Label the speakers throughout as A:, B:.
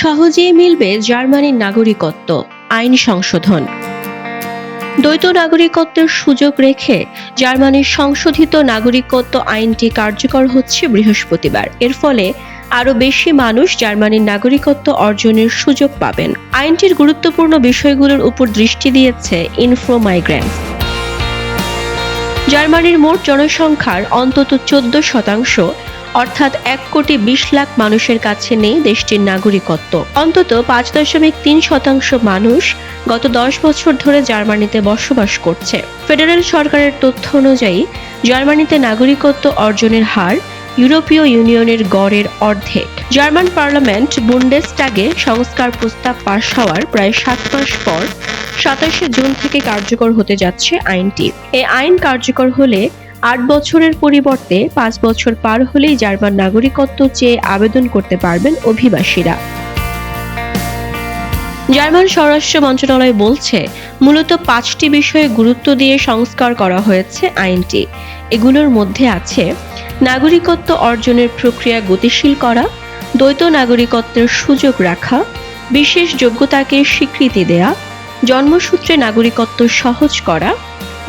A: সহজেই মিলবে জার্মানির নাগরিকত্ব, আইন সংশোধন। দ্বৈত নাগরিকত্বের সুযোগ রেখে জার্মানির সংশোধিত নাগরিকত্ব আইনটি কার্যকর হচ্ছে বৃহস্পতিবার। এর ফলে আরও বেশি মানুষ জার্মানির নাগরিকত্ব অর্জনের সুযোগ পাবেন। আইনটির গুরুত্বপূর্ণ বিষয়গুলোর উপর দৃষ্টি দিয়েছে ইনফ্রো মাইগ্রেন্টস জার্মানির মোট জনসংখ্যার অন্তত চোদ্দ শতাংশ, অর্থাৎ এক কোটি বিশ লাখ মানুষের কাছে নেই দেশটির নাগরিকত্ব। অন্তত পাঁচ দশমিক তিন শতাংশ মানুষ গত দশ বছর ধরে জার্মানিতে বসবাস করছে। ফেডারেল সরকারের তথ্য অনুযায়ী, জার্মানিতে নাগরিকত্ব অর্জনের হার ইউরোপীয় ইউনিয়নের গড়ের অর্ধেক। জার্মান পার্লামেন্ট বুন্ডেসটাগে সংস্কার প্রস্তাব পাশ হওয়ার প্রায় সাত মাস পর সাতাশে জুন থেকে কার্যকর হতে যাচ্ছে আইনটি। এই আইন কার্যকর হলে আট বছরের পরিবর্তে পাঁচ বছর পার হলেই জার্মান নাগরিকত্ব চেয়ে আবেদন করতে পারবেন অভিবাসীরা। জার্মান স্বরাষ্ট্র মন্ত্রণালয় বলছে, মূলত পাঁচটি বিষয়ে গুরুত্ব দিয়ে সংস্কার করা হয়েছে আইনটি। এগুলোর মধ্যে আছে, নাগরিকত্ব অর্জনের প্রক্রিয়া গতিশীল করা, দ্বৈত নাগরিকত্বের সুযোগ রাখা, বিশেষ যোগ্যতাকে স্বীকৃতি দেয়া জন্মসূত্রে নাগরিকত্ব সহজ করা,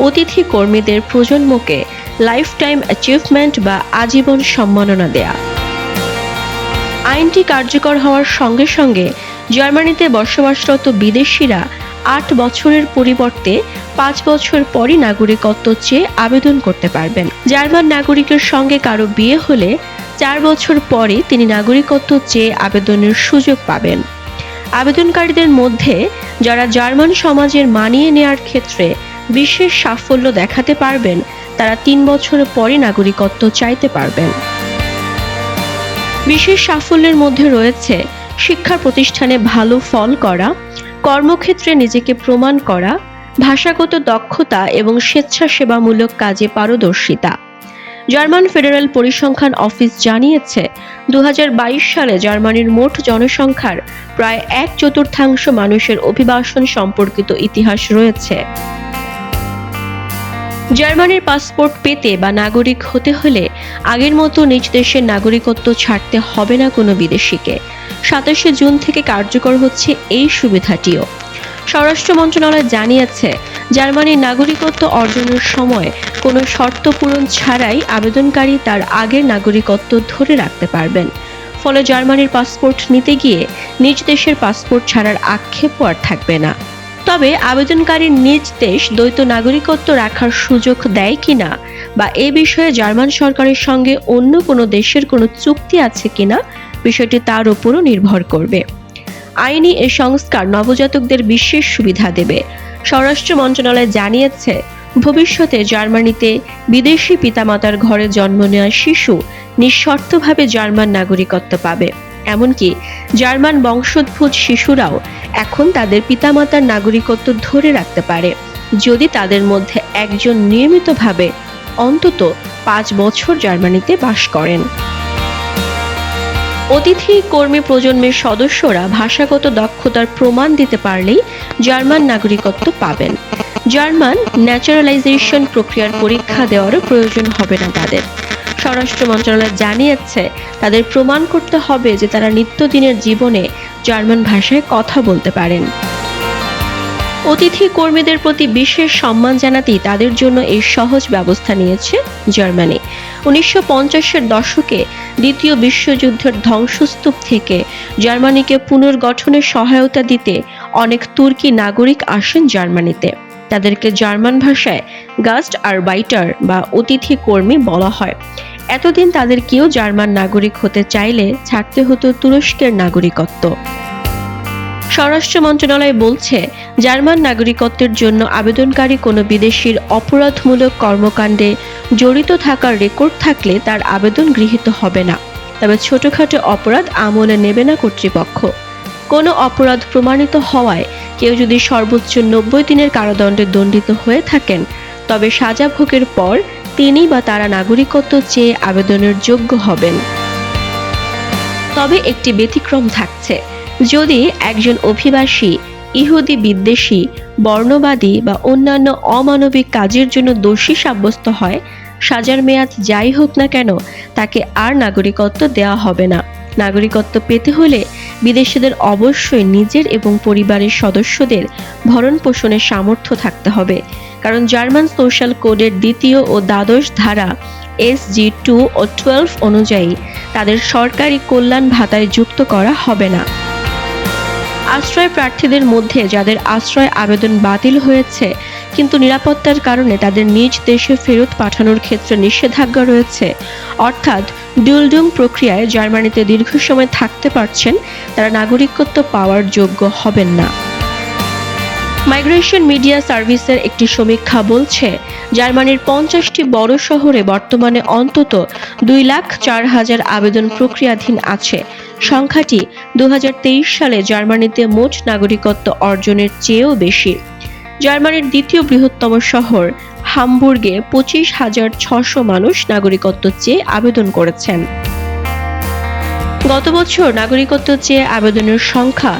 A: অতিথি কর্মীদের প্রজন্মকে লাইফ টাইম অ্যাচিভমেন্ট বা আজীবন সম্মাননা দেয়া। আইনটি কার্যকর হওয়ার সঙ্গে সঙ্গে জার্মানিতে বসবাসরত বিদেশিরা আট বছরের পরিবর্তে পাঁচ বছর পরই নাগরিকত্ব চেয়ে আবেদন করতে পারবেন। জার্মান নাগরিকের সঙ্গে কারও বিয়ে হলে চার বছর পরে তিনি নাগরিকত্ব চেয়ে আবেদনের সুযোগ পাবেন। আবেদনকারীদের মধ্যে যারা জার্মান সমাজের মানিয়ে নেয়ার ক্ষেত্রে বিশেষ সাফল্য দেখাতে পারবেন, তারা তিন বছর পরে নাগরিকত্ব চাইতে পারবেন। বিশেষ সাফল্যের মধ্যে রয়েছে শিক্ষা প্রতিষ্ঠানে ভালো ফল করা, কর্মক্ষেত্রে নিজেকে প্রমাণ করা, ভাষাগত দক্ষতা এবং স্বেচ্ছাসেবামূলক কাজে পারদর্শিতা। জার্মান ফেডারেল পরিসংখ্যান অফিস জানিয়েছে দু সালে জার্মানির মোট জনসংখ্যার প্রায় এক চতুর্থাংশ মানুষের অভিবাসন সম্পর্কিত ইতিহাস রয়েছে। জার্মানির পাসপোর্ট পেতে বা নাগরিক হতে হলে আগের মতো নিজ দেশের নাগরিকত্ব ছাড়তে হবে না কোনো বিদেশিকে। সাতাশে জুন থেকে কার্যকর হচ্ছে এই সুবিধাটিও। স্বরাষ্ট্র মন্ত্রণালয় জানিয়েছে, জার্মানির নাগরিকত্ব অর্জনের সময় কোনো শর্ত পূরণ ছাড়াই আবেদনকারী তার আগের নাগরিকত্ব ধরে রাখতে পারবেন। ফলে জার্মানির পাসপোর্ট নিতে গিয়ে নিজ দেশের পাসপোর্ট ছাড়ার আক্ষেপও আর থাকবে না। তবে আবেদনকারীর নিজ দেশ দ্বৈত নাগরিকত্ব রাখার সুযোগ দেয় কিনা বা এ বিষয়ে জার্মান সরকারের সঙ্গে অন্য কোনো দেশের কোনো চুক্তি আছে কিনা বিষয়টি তার উপরও নির্ভর করবে। আইনি এ সংস্কার নবজাতকদের বিশেষ সুবিধা দেবে। স্বরাষ্ট্র মন্ত্রণালয় জানিয়েছে, ভবিষ্যতে জার্মানিতে বিদেশি পিতামাতার ঘরে জন্ম নেওয়া শিশু নিঃশর্তভাবে জার্মান নাগরিকত্ব পাবে। এমনকি জার্মান বংশোদ্ভূত শিশুরাও এখন তাদের পিতামাতার নাগরিকত্ব ধরে রাখতে পারে। যদি তাদের মধ্যে একজন নিয়মিতভাবে অন্তত পাঁচ বছর জার্মানিতে বাস করেন। অতিথি কর্মী প্রজন্মের সদস্যরা ভাষাগত দক্ষতার প্রমাণ দিতে পারলেই জার্মান নাগরিকত্ব পাবেন। জার্মান ন্যাচারালাইজেশন প্রক্রিয়ার পরীক্ষা দেওয়ারও প্রয়োজন হবে না তাদের। স্বরাষ্ট্র মন্ত্রণালয় জানিয়েছে, তাদের প্রমাণ করতে হবে যে তারা নিত্যদিনের জীবনে জার্মান ভাষায় কথা বলতে পারেন। অতিথি কর্মীদের প্রতি বিশেষ সম্মান জানাতেই তাদের জন্য এই সহজ ব্যবস্থা নিয়েছে জার্মানি। উনিশশো পঞ্চাশের দশকে দ্বিতীয় বিশ্বযুদ্ধের ধ্বংসস্তূপ থেকে জার্মানিকে পুনর্গঠনের সহায়তা দিতে অনেক তুর্কি নাগরিক আসেন জার্মানিতে। তাদেরকে জার্মান ভাষায় গাস্ট আর বাইটার বা অতিথি কর্মী বলা হয়। এতদিন তাদের কেউ জার্মান নাগরিক হতে চাইলে ছাড়তে হতো তুরস্কের নাগরিকত্ব। স্বরাষ্ট্র মন্ত্রণালয় বলছে, জার্মান নাগরিকত্বের জন্য আবেদনকারী কোনো বিদেশির অপরাধমূলক কর্মকাণ্ডে জড়িত থাকার রেকর্ড থাকলে তার আবেদন গৃহীত হবে না। তবে ছোটখাটো অপরাধ আমলে নেবে না কর্তৃপক্ষ। কোনো অপরাধ প্রমাণিত হওয়ায় কেউ যদি সর্বোচ্চ নব্বই দিনের কারাদণ্ডে দণ্ডিত হয়ে থাকেন, তবে সাজা ভোগের পর তিনি বা তারা নাগরিকত্ব চেয়ে আবেদনের যোগ্য হবেন। তবে একটি ব্যতিক্রম থাকছে। যদি একজন অভিবাসী, ইহুদি বিদ্বেষী, বর্ণবাদী বা অন্যান্য অমানবিক কাজের জন্য দোষী সাব্যস্ত হয়, সাজার মেয়াদ যাই হোক না কেন, তাকে আর নাগরিকত্ব দেওয়া হবে না। নাগরিকত্ব পেতে হলে বিদেশিদের অবশ্যই নিজের এবং পরিবারের সদস্যদের ভরণ পোষণের সামর্থ্য থাকতে হবে। কারণ জার্মান সোশ্যাল কোডের দ্বিতীয় ও দ্বাদশ ধারা এস জি টু ও টুয়েলভ অনুযায়ী তাদের সরকারি কল্যাণ ভাতায় যুক্ত করা হবে না। আশ্রয় প্রার্থীদের মধ্যে যাদের আশ্রয় আবেদন বাতিল হয়েছে, কিন্তু নিরাপত্তার কারণে তাদের নিজ দেশে ফেরত পাঠানোর ক্ষেত্রে নিষেধাজ্ঞা রয়েছে। অর্থাৎ, ডুলডুং প্রক্রিয়ায় জার্মানিতে দীর্ঘ সময় থাকতে পারছেন, তারা নাগরিকত্ব পাওয়ার যোগ্য হবেন না। মাইগ্রেশন মিডিয়া সার্ভিসের একটি সমীক্ষা বলছে, জার্মানির পঞ্চাশটি বড় শহরে বর্তমানে অন্তত দুই লাখ চার হাজার আবেদন প্রক্রিয়াধীন আছে। সংখ্যাটি দুহাজার তেইশ সালে জার্মানিতে মোট নাগরিকত্ব অর্জনের চেয়েও বেশি। জার্মানির দ্বিতীয় বৃহত্তম শহর হামবুর্গে পঁচিশ হাজার ছশো মানুষ নাগরিকত্ব চেয়ে আবেদন করেছেন। গত বছর নাগরিকত্ব চেয়ে আবেদনের সংখ্যা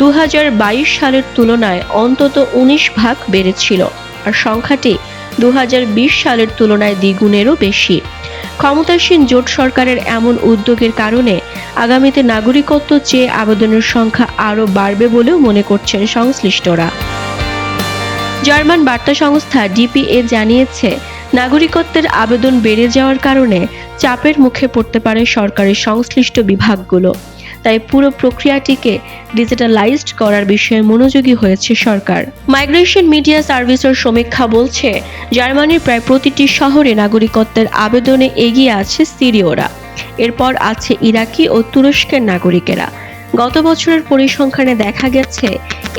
A: দু হাজার বাইশ সালের তুলনায় অন্তত উনিশ ভাগ বেড়েছিল আর সংখ্যাটি দু হাজার বিশ সালের তুলনায় দ্বিগুণেরও বেশি। ক্ষমতাসীন জোট সরকারের এমন উদ্যোগের কারণে আগামীতে নাগরিকত্ব চেয়ে আবেদনের সংখ্যা আরও বাড়বে বলেও মনে করছেন সংশ্লিষ্টরা। জার্মান বার্তা সংস্থা ডিপিএ জানিয়েছে, নাগরিকত্বের আবেদন বেড়ে যাওয়ার কারণে চাপের মুখে পড়তে পারে সরকারের সংশ্লিষ্ট বিভাগগুলো। তাই পুরো প্রক্রিয়াটিকে ডিজিটালাইজড করার বিষয়ে মনোযোগী হয়েছে সরকার। মাইগ্রেশন মিডিয়া সার্ভিসের সমীক্ষা বলছে, জার্মানির প্রায় প্রতিটি শহরে নাগরিকত্বের আবেদনে এগিয়ে আছে সিরিয়রা। এরপর আছে ইরাকি ও তুরস্কের নাগরিকেরা। গত বছরের পরিসংখ্যানে দেখা গেছে,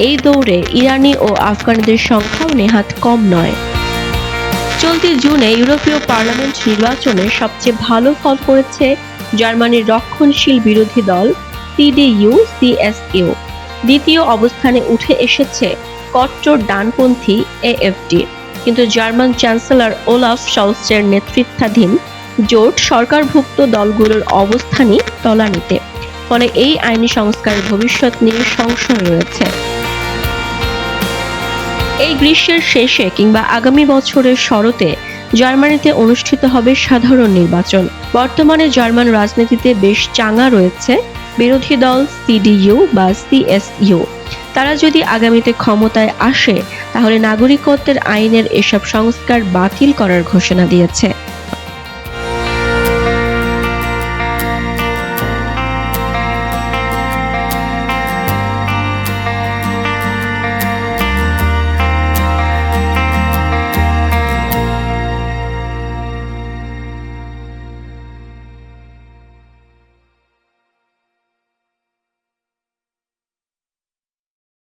A: এই দৌড়ে ইরানি ও আফগানদের সংখ্যাও নেহাত কম নয়। চলতি জুনে ইউরোপীয় পার্লামেন্ট নির্বাচনে সবচেয়ে ভালো ফল করেছে জার্মানির রক্ষণশীল বিরোধী দল সিডিইউ সিএসইউ দ্বিতীয় অবস্থানে উঠে এসেছে কট্টর ডানপন্থী এএফডি কিন্তু জার্মান চ্যান্সেলর ওলাফ শলসের নেতৃত্বাধীন জোট সরকারভুক্ত দলগুলোর অবস্থানই তলানিতে, ফলে এই আইনি সংস্কারের ভবিষ্যৎ নিয়ে সংশয় রয়েছে। এই গ্রীষ্মের শেষে কিংবা আগামী বছরের শরতে জার্মানিতে অনুষ্ঠিত হবে সাধারণ নির্বাচন। বর্তমানে জার্মান রাজনীতিতে বেশ চাঙা রয়েছে বিরোধী দল সিডিইউ বা সিএসইউ। তারা যদি আগামীতে ক্ষমতায় আসে, তাহলে নাগরিকত্বের আইনের এসব সংস্কার বাতিল করার ঘোষণা দিয়েছে।